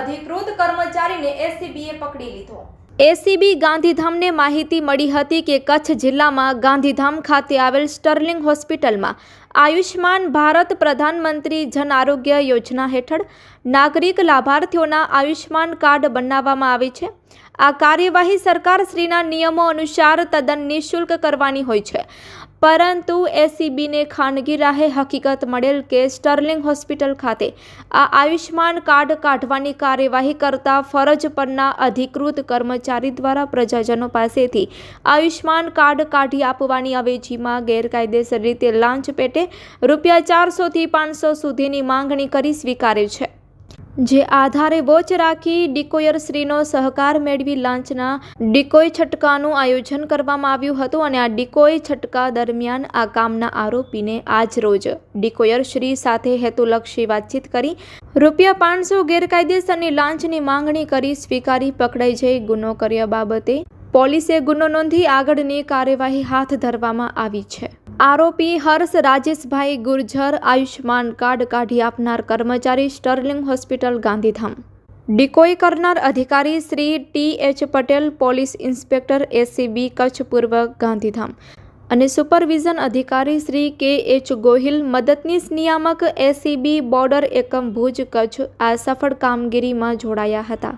અધિકૃત કર્મચારીને એસીબીએ પકડી લીધો. એસીબી ગાંધીધામને માહિતી મળી હતી કે કચ્છ જિલ્લામાં ગાંધીધામ ખાતે આવેલ સ્ટર્લિંગ હોસ્પિટલમાં આયુષ્માન ભારત પ્રધાનમંત્રી જન આરોગ્ય યોજના હેઠળ નાગરિક લાભાર્થીઓના આયુષ્માન કાર્ડ બનાવવામાં આવે છે. આ કાર્યવાહી સરકારશ્રીના નિયમો અનુસાર તદ્દન નિઃશુલ્ક કરવાની હોય છે. પરંતુ એસીબીને ખાનગી રાહે હકીકત મળેલ કે સ્ટર્લિંગ હોસ્પિટલ ખાતે આ આયુષ્માન કાર્ડ કાઢવાની કાર્યવાહી કરતા ફરજ પરના અધિકૃત કર્મચારી દ્વારા પ્રજાજનો પાસેથી આયુષ્માન કાર્ડ કાઢી આપવાની અવેજીમાં ગેરકાયદેસર રીતે લાંચ પેટે રૂપિયા ચારસોથી પાંચસો સુધીની માંગણી કરી સ્વીકારે છે. જે આધારે વોચ રાખી ડિકોયર શ્રીનો સહકાર મેળવી લાંચના ડિકોય છટકાનું આયોજન કરવામાં આવ્યું હતું અને આ ડિકોય છટકા દરમિયાન આ કામના આરોપીને આજ રોજ ડિકોયર શ્રી સાથે હેતુલક્ષી વાતચીત કરી. રૂપિયા પાંચસો ગેરકાયદેસરની લાંચની માંગણી કરી સ્વીકારી પકડાઈ જઈ ગુનો કર્યા બાબતે પોલીસે ગુનો નોંધી આગળની કાર્યવાહી હાથ ધરવામાં આવી છે. આરોપી હર્ષ રાજેશભાઈ ગુર્જર આયુષ્માન કાર્ડ કાઢી આપનાર કર્મચારી સ્ટર્લિંગ હોસ્પિટલ ગાંધીધામ. ડિકોય કરનાર અધિકારી Shri T H Patel, police inspector ACB Kutch પૂર્વ ગાંધીધામ અને સુપરવિઝન અધિકારી શ્રી કે એચ ગોહિલ મદદનીશ નિયામક એસીબી બોર્ડર એકમ ભુજ કચ્છ આ સફળ કામગીરીમાં જોડાયા હતા.